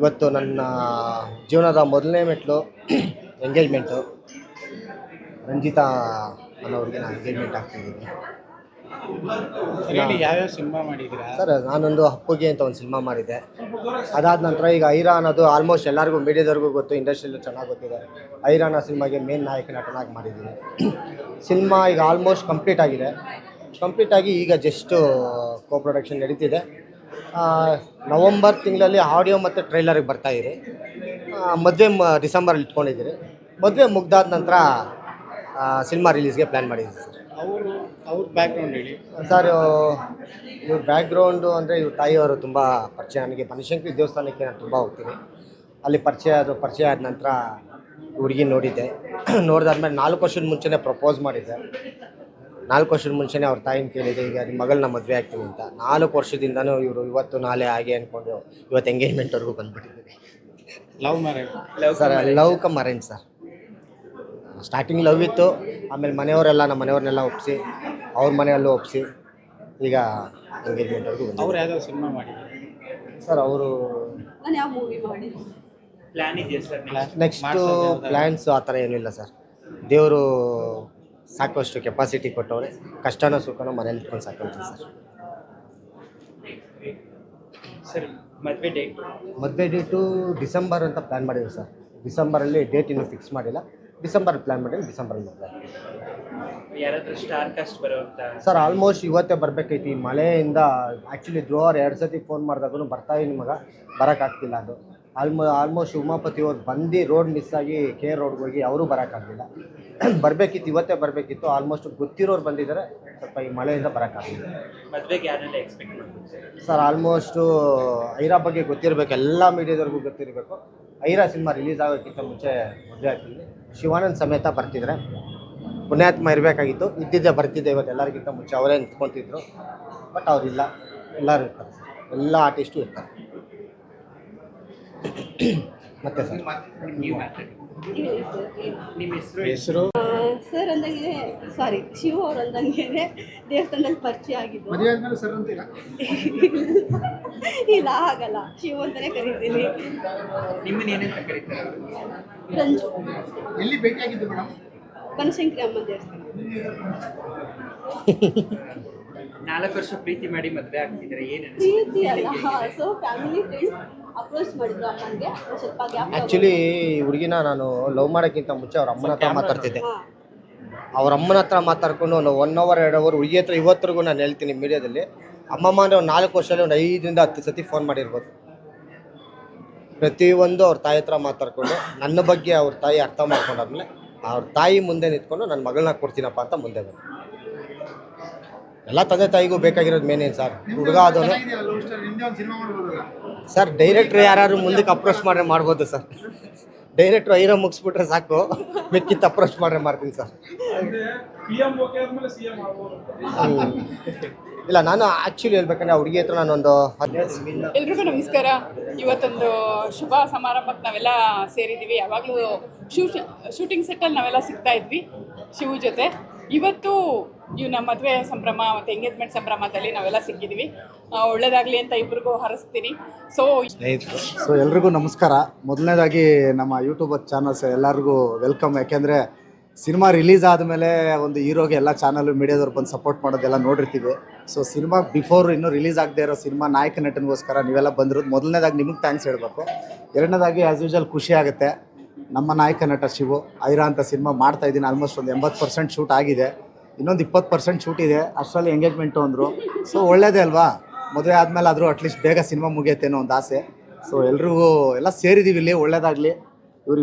ಇವತ್ತು ನನ್ನ ಜೀವನದ ಮೊದಲನೇ ಮೆಟ್ಲು ಎಂಗೇಜ್ಮೆಂಟು. ರಂಜಿತಾ ಅನ್ನೋರಿಗೆ ನಾನು ಎಂಗೇಜ್ಮೆಂಟ್ ಆಗ್ತಿದ್ದೀನಿ ಯಾವ್ಯಾವ ಸಿನಿಮಾ ಮಾಡಿದ್ದೀರಾ? ಸರ್ ನಾನೊಂದು ಅಪ್ಪುಗೆ ಅಂತ ಒಂದು ಸಿನಿಮಾ ಮಾಡಿದ್ದೆ. ಅದಾದ ನಂತರ ಈಗ ಐರಾ ಅನ್ನೋದು ಆಲ್ಮೋಸ್ಟ್ ಎಲ್ಲರಿಗೂ ಮೀಡಿಯಾದವ್ರಿಗೂ ಗೊತ್ತು ಇಂಡಸ್ಟ್ರಿಯಲ್ಲೂ ಚೆನ್ನಾಗಿ ಗೊತ್ತಿದೆ. ಐರಾ ಅನ್ನೋ ಸಿನಿಮಾಗೆ ಮೇನ್ ನಾಯಕ ನಟನಾಗಿ ಮಾಡಿದ್ದೀನಿ. ಸಿನಿಮಾ ಈಗ ಆಲ್ಮೋಸ್ಟ್ ಕಂಪ್ಲೀಟ್ ಆಗಿದೆ. ಕಂಪ್ಲೀಟ್ ಆಗಿ ಈಗ ಜಸ್ಟು ಕೋ ಪ್ರೊಡಕ್ಷನ್ ನಡೀತಿದೆ. ನವಂಬರ್ ತಿಂಗಳಲ್ಲಿ ಆಡಿಯೋ ಮತ್ತು ಟ್ರೈಲರಿಗೆ ಬರ್ತಾ ಇದೆ. ಮದುವೆ ಮ ಡಿಸೆಂಬರಲ್ಲಿ ಇಟ್ಕೊಂಡಿದ್ದೀರಿ. ಮದುವೆ ಮುಗ್ದಾದ ನಂತರ ಸಿನಿಮಾ ರಿಲೀಸ್ಗೆ ಪ್ಲ್ಯಾನ್ ಮಾಡಿದ್ದೀವಿ ಸರ್. ಅವರು ಅವ್ರ ಬ್ಯಾಕ್ಗ್ರೌಂಡ್ ಹೇಳಿ. ಸರ್ ಇವ್ರ ಬ್ಯಾಕ್ಗ್ರೌಂಡು ಅಂದರೆ ಇವ್ರ ತಾಯಿಯವರು ತುಂಬ ಪರಿಚಯ. ನನಗೆ ಬನಶಂಕರಿ ದೇವಸ್ಥಾನಕ್ಕೆ ನಾನು ತುಂಬ ಹೋಗ್ತೀನಿ. ಅಲ್ಲಿ ಪರಿಚಯ ಅದು ಪರಿಚಯ ಆದ ನಂತರ ಹುಡುಗಿ ನೋಡಿದ್ದೆ. ನೋಡಿದಾದ್ಮೇಲೆ ನಾಲ್ಕು ವರ್ಷದ ಮುಂಚೆನೇ ಪ್ರಪೋಸ್ ಮಾಡಿದ್ದೆ. ನಾಲ್ಕು ವರ್ಷದ ಮುಂಚೆನೇ ಅವ್ರ ತಾಯಿನ ಕೇಳಿದೆ ಈಗ ನಿಮ್ಮ ಮಗಳನ್ನ ಮದುವೆ ಆಗ್ತೀನಿ ಅಂತ. ನಾಲ್ಕು ವರ್ಷದಿಂದನೂ ಇವರು ಇವತ್ತು ನಾಳೆ ಹಾಗೆ ಅಂದ್ಕೊಂಡು ಇವತ್ತು ಎಂಗೇಜ್ಮೆಂಟ್ವರೆಗೂ ಬಂದ್ಬಿಟ್ಟಿದ್ದೀವಿ love marriage sir love cum arrange sir starting love ಇತ್ತು ಆಮೇಲೆ ಮನೆಯವರೆಲ್ಲ ನಮ್ಮ ಮನೆಯವ್ರನ್ನೆಲ್ಲ ಒಪ್ಪಿಸಿ ಅವ್ರ ಮನೆಯಲ್ಲೂ ಒಪ್ಪಿಸಿ ಈಗ ಎಂಗೇಜ್ಮೆಂಟ್ವರೆಗೂ ಬಂದು ಅವ್ರು ಯಾವ್ದಾದ್ರು ಸಿನಿಮಾ ಮಾಡಿದ್ದಾರೆ ಸರ್ ಅವರು ನಾನು ಯಾವ ಮೂವಿ ಮಾಡಿ ಪ್ಲಾನ್ ಇದೆಯಾ ಸರ್ ನೆಕ್ಸ್ಟು ಪ್ಲ್ಯಾನ್ಸು ಆ ಥರ ಏನಿಲ್ಲ ಸರ್ ದೇವರು ಸಾಕಷ್ಟು ಕೆಪಾಸಿಟಿ ಕೊಟ್ಟವ್ರೆ. ಕಷ್ಟನೋ ಸುಖನೋ ಮನೇಲಿ ಇಟ್ಕೊಂಡು ಸಾಕೊಂತೀವಿ ಸರ್. ಸರ್ ಮದುವೆ ಡೇಟ್ ಮದುವೆ ಡೇಟು ಡಿಸೆಂಬರ್ ಅಂತ ಪ್ಲ್ಯಾನ್ ಮಾಡಿದ್ವಿ ಸರ್. ಡಿಸೆಂಬರಲ್ಲಿ ಡೇಟ್ ಇನ್ನೂ ಫಿಕ್ಸ್ ಮಾಡಿಲ್ಲ. ಡಿಸೆಂಬರ್ ಪ್ಲ್ಯಾನ್ ಮಾಡಿದ್ವಿ ಡಿಸೆಂಬರಲ್ಲಿ ಮದುವೆ ಯಾರಾದರೂ ಸ್ಟಾರ್ ಕಾಸ್ಟ್ ಬರೋಂತ ಸರ್ ಆಲ್ಮೋಸ್ಟ್ ಇವತ್ತೇ ಬರಬೇಕೈತಿ. ಈ ಮಳೆಯಿಂದ ಆ್ಯಕ್ಚುಲಿ ಧ್ರುವರ್ ಎರಡು ಸತಿ ಫೋನ್ ಮಾಡಿದಾಗೂ ಬರ್ತಾ ನಿಮಗೆ. ಮಗ ಬರೋಕ್ಕಾಗ್ತಿಲ್ಲ ಅದು. ಆಲ್ಮೋ ಆಲ್ಮೋಸ್ಟ್ ಉಮಾಪತಿ ಅವ್ರು ಬಂದು ರೋಡ್ ಮಿಸ್ ಆಗಿ ಕೆ ರೋಡ್ಗೆ ಹೋಗಿ ಅವರು ಬರೋಕ್ಕಾಗಲಿಲ್ಲ. ಬರಬೇಕಿತ್ತು ಇವತ್ತೇ ಬರಬೇಕಿತ್ತು. ಆಲ್ಮೋಸ್ಟ್ ಗೊತ್ತಿರೋರು ಬಂದಿದ್ದಾರೆ. ಸ್ವಲ್ಪ ಈ ಮಳೆಯಿಂದ ಬರೋಕ್ಕಾಗಲಿಲ್ಲ. ಮದ್ವೆಗೆ ಯಾರೆಲ್ಲ ಎಕ್ಸ್ಪೆಕ್ಟ್ ಮಾಡ್ಬೋದು ಸರ್ ಆಲ್ಮೋಸ್ಟು ಐರಾ ಬಗ್ಗೆ ಗೊತ್ತಿರಬೇಕು. ಎಲ್ಲ ಮೀಡಿಯಾದವ್ರಿಗೂ ಗೊತ್ತಿರಬೇಕು. ಐರಾ ಸಿನಿಮಾ ರಿಲೀಸ್ ಆಗೋಕ್ಕಿಂತ ಮುಂಚೆ ಮದುವೆ ಆಗ್ತಿದ್ವಿ. ಶಿವಾನಂದ್ ಸಮೇತ ಬರ್ತಿದ್ರೆ ಪುಣ್ಯಾತ್ಮ ಇರಬೇಕಾಗಿತ್ತು. ಇದ್ದಿದ್ದೆ ಬರ್ತಿದ್ದೆ ಇವತ್ತು ಎಲ್ಲರಿಗಿಂತ ಮುಂಚೆ ಅವರೇ ನಿಂತ್ಕೊತಿದ್ರು. ಬಟ್ ಅವರಿಲ್ಲ. ಎಲ್ಲರೂ ಇರ್ತಾರೆ ಎಲ್ಲ ಆರ್ಟಿಸ್ಟು ಇರ್ತಾರೆ. ಮತ್ತೆ ಸರ್. ನೀವು ಮಾತಾಡಿ. ನಿಮ್ಮ ಹೆಸರು? ಹೆಸರು? ಸರ್ ಅಂದಂಗೆ ಸಾರಿ ಶಿವ ಅವ್ರು ಅಂದಂಗೆ ದೇವಸ್ಥಾನದಲ್ಲಿ ಪರಿಚಯ ಆಗಿದ್ದು. ಮದುವೆ ಆದ್ಮೇಲೆ ಸರ್ ಅಂತೀರಾ? ಇಲ್ಲ ಆಗಲ್ಲ ಶಿವ ಅಂತಾನೆ ಕರಿತೀನಿ. ನಿಮ್ಮನ್ನ ಏನಂತ ಕರೀತಾರೆ ರಂಜು ಎಲ್ಲಿ ಭೇಟಿಯಾಗಿದ್ದು ಮೇಡಮ್? ಬನಶಂಕರಿ ಅಮ್ಮ ದೇವಸ್ಥಾನ. ನಾಲ್ಕು ವರ್ಷ ಪ್ರೀತಿ ಮಾಡಿ ಮದ್ವೆ ಆಗ್ತಿದ್ರೆ ಏನು ಪ್ರೀತಿ ಅಲ್ಲ. ಸೊ ಫ್ಯಾಮಿಲಿ ಫ್ರೆಂಡ್ಸ್ ಅಪ್ರೋಚ್ ಮಾಡಿದ್ರು ಅಮ್ಮನಿಗೆ ಸ್ವಲ್ಪ ಗ್ಯಾಪ್ ಆ್ಯಕ್ಚುಲಿ ಹುಡುಗಿನ ನಾನು ಲವ್ ಮಾಡೋಕ್ಕಿಂತ ಮುಂಚೆ ಅವ್ರ ಅಮ್ಮನ ಹತ್ರ ಮಾತಾಡ್ತಿದ್ದೆ. ಅವ್ರ ಅಮ್ಮನ ಹತ್ರ ಮಾತಾಡ್ಕೊಂಡು ಒಂದು ಒನ್ ಅವರ್ ಎರಡು ಅವರ್ ಹುಡುಗಿ ಹತ್ರ ಇವತ್ತರೆಗೂ ನಾನು ಹೇಳ್ತೀನಿ ಮೀಡಿಯಾದಲ್ಲಿ. ಅಮ್ಮಮ್ಮ ಅಂದರೆ ಒಂದು ನಾಲ್ಕು ವರ್ಷದಲ್ಲಿ ಒಂದು ಐದರಿಂದ ಹತ್ತು ಸತಿ ಫೋನ್ ಮಾಡಿರ್ಬೋದು. ಪ್ರತಿಯೊಂದು ಅವ್ರ ತಾಯಿ ಹತ್ರ ಮಾತಾಡ್ಕೊಂಡು ನನ್ನ ಬಗ್ಗೆ ಅವ್ರ ತಾಯಿ ಅರ್ಥ ಮಾಡ್ಕೊಂಡಾದ್ಮೇಲೆ ಅವ್ರ ತಾಯಿ ಮುಂದೆ ನಿಂತ್ಕೊಂಡು ನನ್ನ ಮಗಳನ್ನ ಕೊಡ್ತೀನಪ್ಪ ಅಂತ ಮುಂದೆ ಬಂದು. ಎಲ್ಲ ತಂದೆ ತಾಯಿಗೂ ಬೇಕಾಗಿರೋದು ಮೇನ್ ಏನು ಸರ್ ಹುಡುಗ ಆದವನು ಸರ್ ಡೈರೆಕ್ಟ್ರ್ ಯಾರು ಮುಂದಕ್ಕೆ ಅಪ್ರೋಚ್ ಮಾಡ್ರೆ ಮಾಡ್ಬೋದು ಸರ್ ಡೈರೆಕ್ಟ್ರು ಐರೋ ಮುಗಿಸ್ಬಿಟ್ರೆ ಸಾಕು. ಮಿಕ್ಕಿತ್ತು ಅಪ್ರೋಚ್ ಮಾಡ್ರೆ ಮಾಡ್ತೀನಿ ಸರ್. ಇಲ್ಲ ನಾನು ಆ್ಯಕ್ಚುಲಿ ಹೇಳ್ಬೇಕಂದ್ರೆ ಹುಡುಗಿ ಹತ್ರ ನಾನೊಂದು ಎಲ್ರಿಗೂ ನಮಸ್ಕಾರ. ಇವತ್ತೊಂದು ಶುಭ ಸಮಾರಂಭಕ್ಕೆ ನಾವೆಲ್ಲ ಸೇರಿದ್ದೀವಿ. ಯಾವಾಗಲೂ ಶೂಟ್ ಶೂಟಿಂಗ್ ಸೆಟ್ಟಲ್ಲಿ ನಾವೆಲ್ಲ ಸಿಗ್ತಾ ಇದ್ವಿ ಶಿವ ಜೊತೆ. ಇವತ್ತು ಇವ್ ನಮ್ಮ ಮದುವೆ ಸಂಭ್ರಮ ಮತ್ತು ಎಂಗೇಜ್ಮೆಂಟ್ ಸಂಭ್ರಮದಲ್ಲಿ ನಾವೆಲ್ಲ ಸಿಕ್ಕಿದ್ದೀವಿ ಒಳ್ಳೇದಾಗಲಿ ಅಂತ ಇಬ್ರಿಗೂ ಹರಿಸ್ತೀನಿ. ಸೊ ಸೊ ಎಲ್ರಿಗೂ ನಮಸ್ಕಾರ. ಮೊದಲನೇದಾಗಿ ನಮ್ಮ ಯೂಟ್ಯೂಬ್ ಚಾನಲ್ಸ್ ಎಲ್ಲರಿಗೂ ವೆಲ್ಕಮ್ ಯಾಕೆಂದರೆ ಸಿನಿಮಾ ರಿಲೀಸ್ ಆದಮೇಲೆ ಒಂದು ಹೀರೋಗೆ ಎಲ್ಲ ಚಾನಲ್ ಮೀಡಿಯಾದವ್ರು ಬಂದು ಸಪೋರ್ಟ್ ಮಾಡೋದೆಲ್ಲ ನೋಡಿರ್ತೀವಿ. ಸೊ ಸಿನಿಮಾ ಬಿಫೋರ್ ಇನ್ನೂ ರಿಲೀಸ್ ಆಗದೆ ಇರೋ ಸಿನಿಮಾ ನಾಯಕ ನಟನಿಗೋಸ್ಕರ ನೀವೆಲ್ಲ ಬಂದಿರೋದು ಮೊದಲನೇದಾಗಿ ನಿಮಗೆ ಥ್ಯಾಂಕ್ಸ್ ಹೇಳಬೇಕು. ಎರಡನೇದಾಗಿ ಆ್ಯಸ್ ಯೂಶಲ್ ಖುಷಿ ಆಗುತ್ತೆ. ನಮ್ಮ ನಾಯಕ ನಟ ಶಿವು, ಐರಾ ಅಂತ ಸಿನಿಮಾ ಮಾಡ್ತಾ ಇದ್ದೀನಿ ಆಲ್ಮೋಸ್ಟ್ ಒಂದು ಎಂಬತ್ತು ಪರ್ಸೆಂಟ್ ಶೂಟ್ ಆಗಿದೆ. ಇನ್ನೊಂದು ಇಪ್ಪತ್ತು ಪರ್ಸೆಂಟ್ ಶೂಟ್ ಇದೆ. ಅಷ್ಟರಲ್ಲಿ ಎಂಗೇಜ್ಮೆಂಟು ಅಂದರು ಸೊ ಒಳ್ಳೇದೇ ಅಲ್ವಾ? ಮದುವೆ ಆದಮೇಲೆ ಆದರೂ ಅಟ್ಲೀಸ್ಟ್ ಬೇಗ ಸಿನಿಮಾ ಅನ್ನೋ ಒಂದು ಆಸೆ. ಸೊ ಎಲ್ರಿಗೂ ಎಲ್ಲ ಸೇರಿದ್ದೀವಿ ಇಲ್ಲಿ, ಒಳ್ಳೇದಾಗಲಿ.